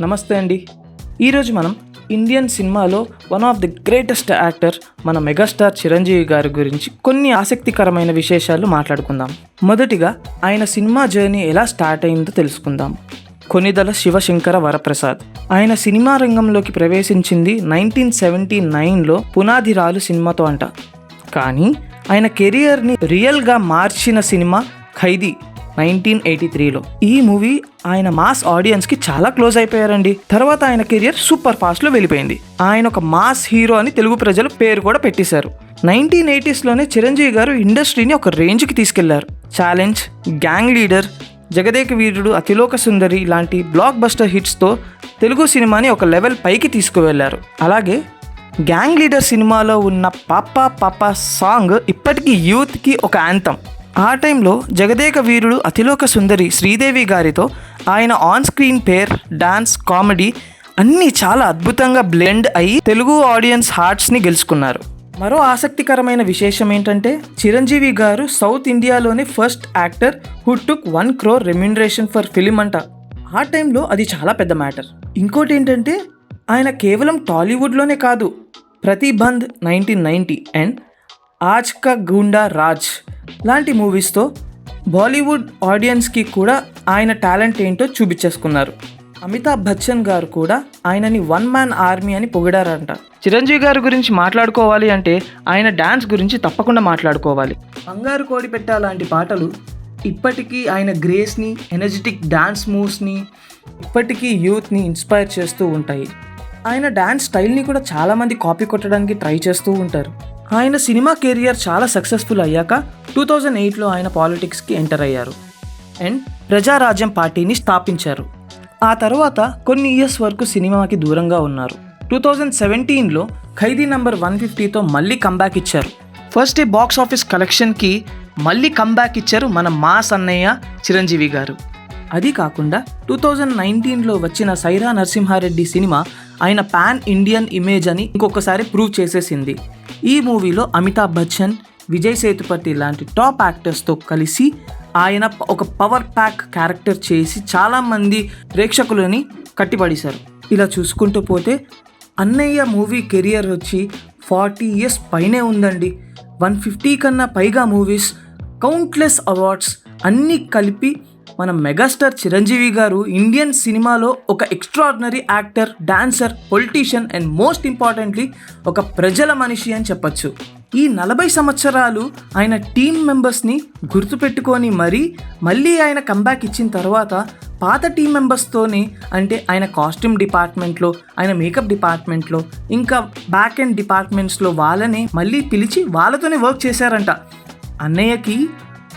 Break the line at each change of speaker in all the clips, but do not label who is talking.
నమస్తే అండి. ఈరోజు మనం ఇండియన్ సినిమాలో one of the greatest actor మన మెగాస్టార్ చిరంజీవి గారి గురించి కొన్ని ఆసక్తికరమైన విశేషాలు మాట్లాడుకుందాం. మొదటిగా ఆయన సినిమా జర్నీ ఎలా స్టార్ట్ అయిందో తెలుసుకుందాం. కొనిదల శివశంకర వరప్రసాద్. ఆయన సినిమా రంగంలోకి ప్రవేశించింది నైన్టీన్ సెవెంటీ నైన్లో పునాదిరాలు సినిమాతో అంట. కానీ ఆయన కెరియర్ని రియల్గా మార్చిన సినిమా ఖైదీ. నైన్టీన్ ఎయిటీ త్రీలో. ఈ మూవీ ఆయన మాస్ ఆడియన్స్కి చాలా క్లోజ్ అయిపోయారండి. తర్వాత ఆయన కెరియర్ సూపర్ ఫాస్ట్లో వెళ్ళిపోయింది. ఆయన ఒక మాస్ హీరో అని తెలుగు ప్రజలు పేరు కూడా పెట్టేశారు. నైన్టీన్ ఎయిటీస్లోనే చిరంజీవి గారు ఇండస్ట్రీని ఒక రేంజ్కి తీసుకెళ్ళారు. Challenge Gang Leader Jagadeka Veerudu Athiloka Sundari లాంటి బ్లాక్ బస్టర్ హిట్స్తో తెలుగు సినిమాని ఒక లెవెల్ పైకి తీసుకువెళ్ళారు. అలాగే గ్యాంగ్ లీడర్ సినిమాలో ఉన్న పాప పాప సాంగ్ ఇప్పటికీ యూత్కి ఒక యాంతం. ఆ టైంలో జగదేక వీరుడు అతిలోక సుందరి శ్రీదేవి గారితో ఆయన on screen pair dance comedy అన్నీ చాలా అద్భుతంగా బ్లెండ్ అయ్యి తెలుగు ఆడియన్స్ హార్ట్స్ని గెలుచుకున్నారు. మరో ఆసక్తికరమైన విశేషం ఏంటంటే చిరంజీవి గారు సౌత్ ఇండియాలోని first actor who took one crore remuneration for film అంట. ఆ టైంలో అది చాలా పెద్ద మ్యాటర్ ఇంకోటి ఏంటంటే ఆయన కేవలం టాలీవుడ్లోనే కాదు Pratibandh nineteen ninety and Aaj Ka Goonda Raj లాంటి మూవీస్తో బాలీవుడ్ ఆడియన్స్కి కూడా ఆయన టాలెంట్ ఏంటో చూపించేసుకున్నారు. అమితాబ్ బచ్చన్ గారు కూడా ఆయనని వన్ మ్యాన్ ఆర్మీ అని పొగిడారంట. చిరంజీవి గారి గురించి మాట్లాడుకోవాలి అంటే ఆయన డ్యాన్స్ గురించి తప్పకుండా మాట్లాడుకోవాలి. బంగారు కోడి పెట్ట లాంటి పాటలు ఇప్పటికీ ఆయన గ్రేస్ని ఎనర్జెటిక్ డ్యాన్స్ మూవ్స్ని ఇప్పటికీ యూత్ని ఇన్స్పైర్ చేస్తూ ఉంటాయి. ఆయన డ్యాన్స్ స్టైల్ని కూడా చాలామంది కాపీ కొట్టడానికి ట్రై చేస్తూ ఉంటారు. ఆయన సినిమా కెరియర్ చాలా సక్సెస్ఫుల్ అయ్యాక టూ థౌజండ్ ఎయిట్లో ఆయన పాలిటిక్స్కి ఎంటర్ అయ్యారు. అండ్ ప్రజారాజ్యం పార్టీని స్థాపించారు. ఆ తర్వాత కొన్ని ఇయర్స్ వరకు సినిమాకి దూరంగా ఉన్నారు. టూ థౌజండ్ సెవెంటీన్లో ఖైదీ నంబర్ వన్ ఫిఫ్టీతో మళ్ళీ కంబ్యాక్ ఇచ్చారు. ఫస్ట్ డే బాక్స్ ఆఫీస్ కలెక్షన్కి మళ్ళీ కంబ్యాక్ ఇచ్చారు మన మాస్ అన్నయ్య చిరంజీవి గారు. అది కాకుండా టూ థౌజండ్ నైన్టీన్లో వచ్చిన సైరా నరసింహారెడ్డి సినిమా ఆయన పాన్ ఇండియన్ ఇమేజ్ అని ఇంకొకసారి ప్రూవ్ చేసేసింది. ఈ మూవీలో అమితాబ్ బచ్చన్ విజయ్ సేతుపతి లాంటి టాప్ యాక్టర్స్తో కలిసి ఆయన ఒక పవర్ ప్యాక్ క్యారెక్టర్ చేసి చాలామంది ప్రేక్షకులని కట్టిపడేశారు. ఇలా చూసుకుంటూ పోతే అన్నయ్య మూవీ కెరియర్ వచ్చి ఫార్టీ ఇయర్స్ పైనే ఉందండి. వన్ ఫిఫ్టీ కన్నా పైగా మూవీస్ కౌంట్లెస్ అవార్డ్స్ అన్నీ కలిపి మన మెగాస్టార్ చిరంజీవి గారు ఇండియన్ సినిమాలో ఒక extraordinary actor dancer politician and most importantly ఒక ప్రజల మనిషి అని చెప్పొచ్చు. ఈ నలభై సంవత్సరాలు ఆయన టీం మెంబర్స్ని గుర్తుపెట్టుకొని మరీ మళ్ళీ ఆయన కంబ్యాక్ ఇచ్చిన తర్వాత పాత టీం మెంబర్స్తోనే అంటే ఆయన కాస్ట్యూమ్ డిపార్ట్మెంట్లో ఆయన మేకప్ డిపార్ట్మెంట్లో ఇంకా బ్యాక్ ఎండ్ డిపార్ట్మెంట్స్లో వాళ్ళనే మళ్ళీ పిలిచి వాళ్ళతోనే వర్క్ చేశారంట. అన్నయ్యకి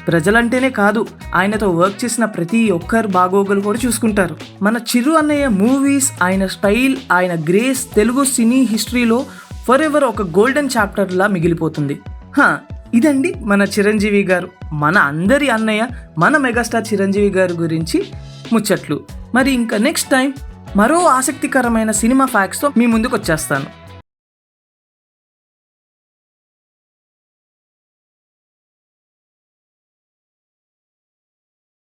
ప్రజలంటేనే కాదు ఆయనతో వర్క్ చేసిన ప్రతి ఒక్కరు బాగోగులు కూడా చూసుకుంటారు. మన చిరు అన్నయ్య మూవీస్ ఆయన స్టైల్ ఆయన గ్రేస్ తెలుగు సినీ హిస్టరీలో ఫర్ ఎవర్ ఒక గోల్డెన్ చాప్టర్లా మిగిలిపోతుంది. హా, ఇదండి మన చిరంజీవి గారు. మన అందరి అన్నయ్య మన మెగాస్టార్ చిరంజీవి గారి గురించి ముచ్చట్లు. మరి ఇంకా నెక్స్ట్ టైం మరో ఆసక్తికరమైన సినిమా ఫ్యాక్స్తో మీ ముందుకు వచ్చేస్తాను.